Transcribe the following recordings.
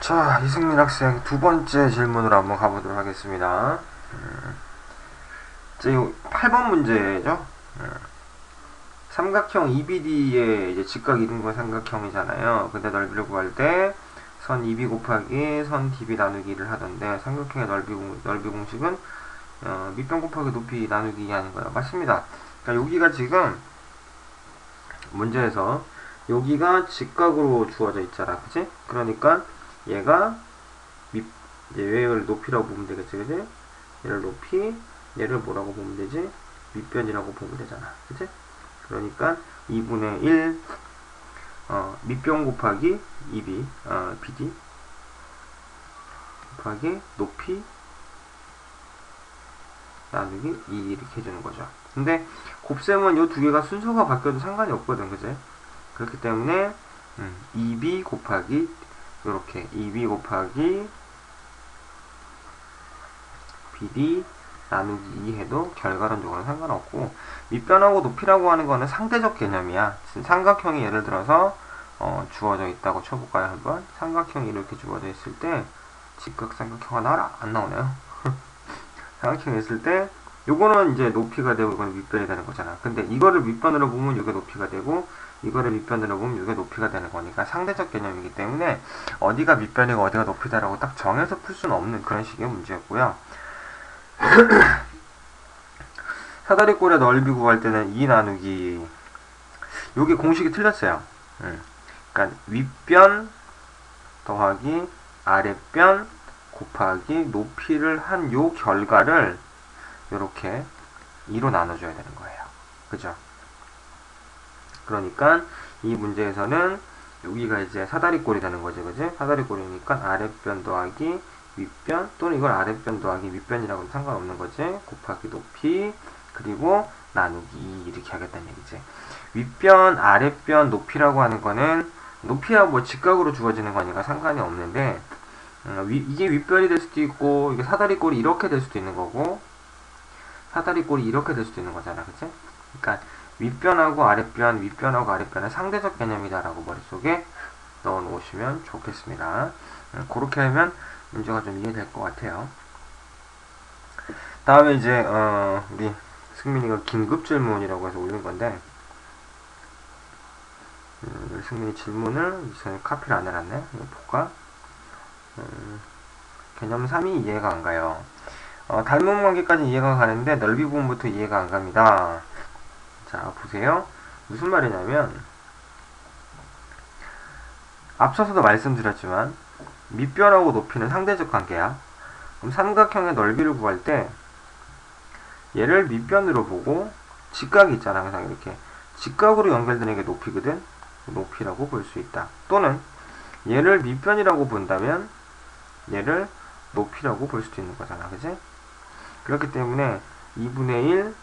자, 이승민 학생 두 번째 질문으로 한번 가보도록 하겠습니다. 음, 자, 이 8번 문제죠. 음, 삼각형 EBD의 이제 직각 이등분 삼각형이잖아요. 근데 넓이를 구할 때 선 EB 곱하기 선 DB 나누기를 하던데 삼각형의 넓이, 공- 넓이 공식은 어, 밑변 곱하기 높이 나누기 하는 거예요. 맞습니다. 그러니까 여기가 지금 문제에서 여기가 직각으로 주어져 있잖아. 그치? 그러니까 얘가 밑, 이제 얘를 높이라고 보면 되겠지, 그지? 얘를 높이, 얘를 뭐라고 보면 되지? 밑변이라고 보면 되잖아, 그치? 그러니까 2분의 1, 어, 밑변 곱하기 2b, 어, bd, 곱하기 높이, 나누기 2 이렇게 해주는 거죠. 근데 곱셈은 이 두 개가 순서가 바뀌어도 상관이 없거든, 그지? 그렇기 때문에 음, 2b 곱하기 이렇게 2b 곱하기 bd 나누기 2 해도 결과론적으로는 상관없고 밑변하고 높이라고 하는 거는 상대적 개념이야. 삼각형이 예를 들어서 어, 주어져 있다고 쳐볼까요 한번? 삼각형이 이렇게 주어져 있을 때 직각 삼각형가 나와라? 안 나오네요. 삼각형이 있을 때 요거는 이제 높이가 되고 이거는 밑변이 되는 거잖아. 근데 이거를 밑변으로 보면 이게 높이가 되고 이거를 밑변으로 보면 이게 높이가 되는 거니까 상대적 개념이기 때문에 어디가 밑변이고 어디가 높이다라고 딱 정해서 풀 수는 없는 그런 식의 문제였고요. 사다리꼴의 넓이 구할 때는 2 나누기 요게 공식이 틀렸어요. 음. 그러니까 윗변 더하기 아랫변 곱하기 높이를 한 요 결과를 요렇게 2로 나눠줘야 되는 거예요. 그죠? 그러니까 이 문제에서는 여기가 이제 사다리꼴이 되는 거죠. 그지? 사다리꼴이니까 아랫변 더하기 윗변 또는 이걸 아랫변 더하기 윗변이라고 는 상관없는 거지. 곱하기 높이 그리고 나누기 이렇게 하겠다는 얘기지. 윗변, 아랫변, 높이라고 하는 거는 높이야 뭐 직각으로 주어지는 거니까 상관이 없는데 음, 위, 이게 윗변이 될 수도 있고 이게 사다리꼴이 이렇게 될 수도 있는 거고 사다리 꼴이 이렇게 될 수도 있는 거잖아. 그치? 그러니까 윗변하고 아랫변, 윗변하고 아랫변은 상대적 개념이다라고 머릿속에 넣어 놓으시면 좋겠습니다. 음, 그렇게 하면 문제가 좀 이해될 것 같아요. 다음에 이제 어, 우리 승민이가 긴급 질문이라고 해서 올린 건데 음, 승민이 질문을 이전에 카피를 안 해놨네. 볼까? 음, 개념 3이 이해가 안 가요. 어, 닮은 관계까지 이해가 가는데 넓이 부분부터 이해가 안 갑니다. 자, 보세요. 무슨 말이냐면, 앞서서도 말씀드렸지만, 밑변하고 높이는 상대적 관계야. 그럼 삼각형의 넓이를 구할 때, 얘를 밑변으로 보고, 직각이 있잖아. 항상 이렇게. 직각으로 연결되는 게 높이거든? 높이라고 볼 수 있다. 또는, 얘를 밑변이라고 본다면, 얘를 높이라고 볼 수도 있는 거잖아. 그지? 그렇기 때문에, 2분의 1,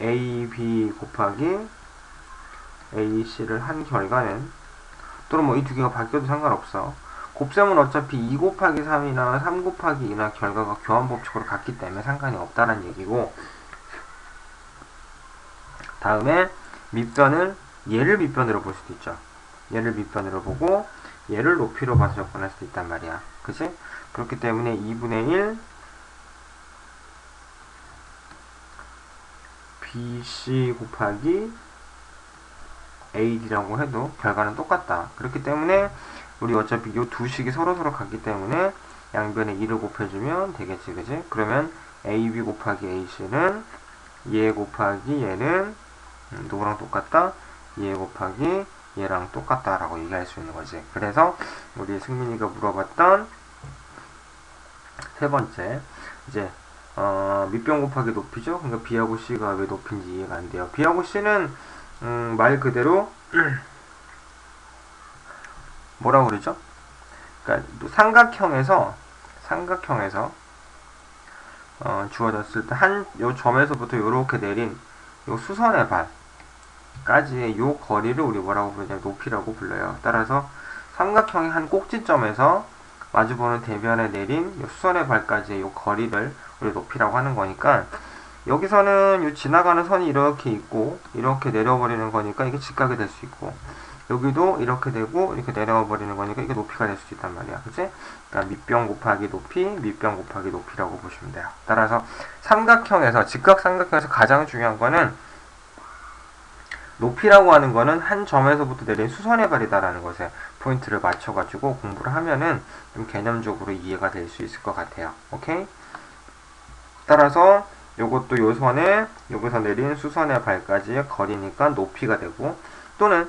AB 곱하기 AC를 한 결과는 또는 뭐 이 두 개가 바뀌어도 상관없어. 곱셈은 어차피 2 곱하기 3이나 3 곱하기 2나 결과가 교환법칙으로 같기 때문에 상관이 없다는 얘기고 다음에 밑변을 얘를 밑변으로 볼 수도 있죠. 얘를 밑변으로 보고 얘를 높이로 봐서 접근할 수도 있단 말이야. 그치? 그렇기 때문에 2분의 1 BC 곱하기 AD라고 해도 결과는 똑같다. 그렇기 때문에 우리 어차피 이 두 식이 서로서로 같기 때문에 양변에 2를 곱해주면 되겠지, 그지? 그러면 AB 곱하기 AC는 얘 곱하기 얘는 음, 누구랑 똑같다? 얘 곱하기 얘랑 똑같다라고 얘기할 수 있는 거지. 그래서 우리 승민이가 물어봤던 세 번째 이제 어, 밑변 곱하기 높이죠. 그러니까 B하고 C가 왜 높인지 이해가 안 돼요. B하고 C는 음, 말 그대로 뭐라고 그러죠? 그러니까 삼각형에서 삼각형에서 어, 주어졌을 때 한 요 점에서부터 이렇게 내린 요 수선의 발까지의 요 거리를 우리 뭐라고 부르냐면 높이라고 불러요. 따라서 삼각형의 한 꼭지점에서 마주보는 대변에 내린 요 수선의 발까지의 요 거리를 우리 높이라고 하는 거니까 여기서는 요 지나가는 선이 이렇게 있고 이렇게 내려버리는 거니까 이게 직각이 될 수 있고 여기도 이렇게 되고 이렇게 내려와 버리는 거니까 이게 높이가 될수 있단 말이야. 그치? 그러니까 밑변 곱하기 높이, 밑변 곱하기 높이라고 보시면 돼요. 따라서 삼각형에서, 직각 삼각형에서 가장 중요한 거는 높이라고 하는 거는 한 점에서부터 내린 수선의 발이다라는 것에 포인트를 맞춰가지고 공부를 하면은 좀 개념적으로 이해가 될 수 있을 것 같아요. 오케이? 따라서 요것도 요 선에 여기서 내린 수선의 발까지의 거리니까 높이가 되고 또는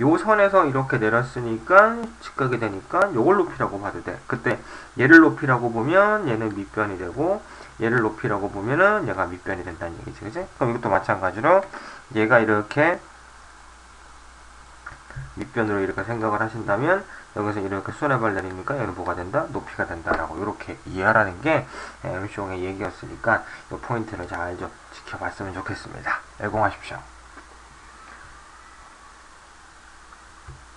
요 선에서 이렇게 내렸으니까 직각이 되니까 요걸 높이라고 봐도 돼. 그때 얘를 높이라고 보면 얘는 밑변이 되고 얘를 높이라고 보면은 얘가 밑변이 된다는 얘기지. 그지? 그럼 이것도 마찬가지로 얘가 이렇게 밑변으로 이렇게 생각을 하신다면 여기서 이렇게 수선의 내리니까 얘는 뭐가 된다? 높이가 된다라고 이렇게 이해하라는 게 MC용의 얘기였으니까 이 포인트를 잘 좀 지켜봤으면 좋겠습니다. 열공하십시오.